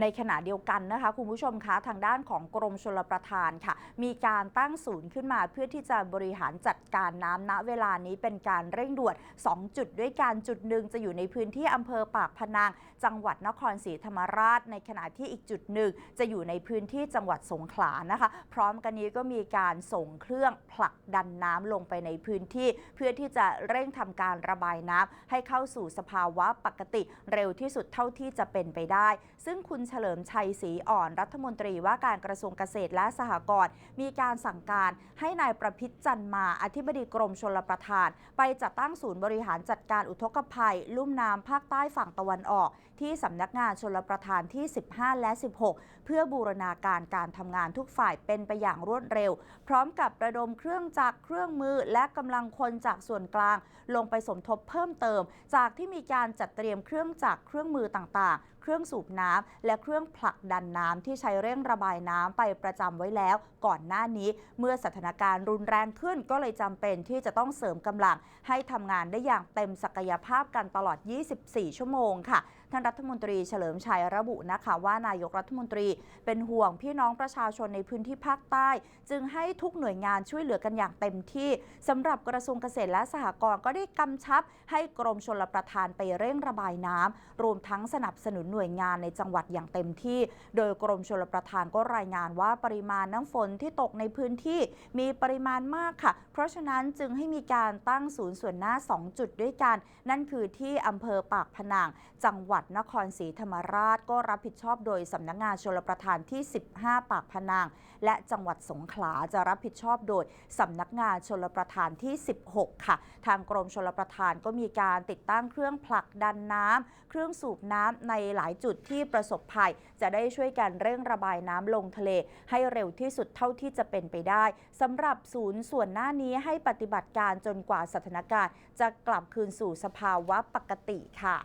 ในขณะเดียวกันนะคะคุณผู้ชมคะทางด้านของกรมชลประทานค่ะ มีการตั้งศูนย์ขึ้นมาเพื่อที่จะบริหารจัดการน้ำณเวลานี้เป็นการเร่งด่วน 2 จุดด้วยการจุดหนึ่งจะอยู่ในพื้นที่อำเภอปากพนัง จังหวัดนครศรีธรรมราช ในขณะที่อีกจุดหนึ่งจะอยู่ในพื้นที่จังหวัดสงขลานะคะ พร้อมกันนี้ก็มีการส่งเครื่องผลักดันน้ำลงไปในพื้นที่ เพื่อที่จะเร่งทำการระบายน้ำให้เข้าสู่สภาวะปกติเร็วที่สุดเท่าที่จะเป็นไปได้ ซึ่งคุณเฉลิมชัยศรีอ่อนรัฐมนตรีว่าการกระทรวงเกษตรและสหกรณ์มีการสั่งการให้นายประพิษจันมาอธิบดีกรมชลประทาน ไปจัดตั้งศูนย์บริหารจัดการอุทกภัย ลุ่มน้ำภาคใต้ฝั่งตะวันออก ที่สำนักงานชลประทานที่ 15 และ 16 เพื่อบูรณาการการทำงานทุกฝ่ายเป็นไปอย่างรวดเร็ว พร้อมกับระดมเครื่องจักรเครื่องมือและกำลังคนจากส่วนกลาง ลงไปสมทบเพิ่มเติม จากที่มีการจัดเตรียมเครื่องจักรเครื่องมือต่างๆ เครื่องสูบน้ำและเครื่องผลักดันน้ำที่ใช้เร่งระบายน้ำไปประจำไว้แล้ว ก่อนหน้านี้เมื่อสถานการณ์รุนแรงขึ้นก็เลยจำเป็นที่จะต้องเสริมกำลัง ให้ทำงานได้อย่างเต็มศักยภาพกันตลอด 24 ชั่วโมงค่ะ ท่านรัฐมนตรีเฉลิมชัยระบุนะคะว่านายกรัฐมนตรีเป็นห่วงพี่น้องประชาชนในพื้นที่ภาคใต้ จึงให้ทุกหน่วยงานช่วยเหลือกันอย่างเต็มที่สำหรับกระทรวงเกษตรและสหกรณ์ก็ได้กำชับ ให้กรมชลประทานไปเร่งระบายน้ำรวมทั้งสนับสนุนหน่วยงานในจังหวัดอย่างเต็มที่ โดยกรมชลประทานก็รายงานว่าปริมาณน้ำฝนที่ตกในพื้นที่มีปริมาณมากค่ะ เพราะฉะนั้นจึงให้มีการตั้งศูนย์ส่วนหน้า 2 จุดด้วยกัน นั่นคือที่อำเภอปากพนังจังหวัดนครศรีธรรมราชก็รับผิดชอบโดยสำนักงานชลประทานที่ 15 ปากพนังและจังหวัดสงขลาจะรับผิดชอบโดยสำนักงานชลประทานที่ 16 ค่ะ ทางกรมชลประทานก็มีการติดตั้งเครื่องผลักดันน้ำเครื่องสูบน้ำในหลายจุดที่ประสบภัย จะได้ช่วยกันเร่งระบายน้ำลงทะเล ให้เร็วที่สุดเท่าที่จะเป็นไปได้สำหรับศูนย์ส่วนหน้านี้ให้ปฏิบัติการจนกว่าสถานการณ์ จะกลับคืนสู่สภาวะปกติค่ะ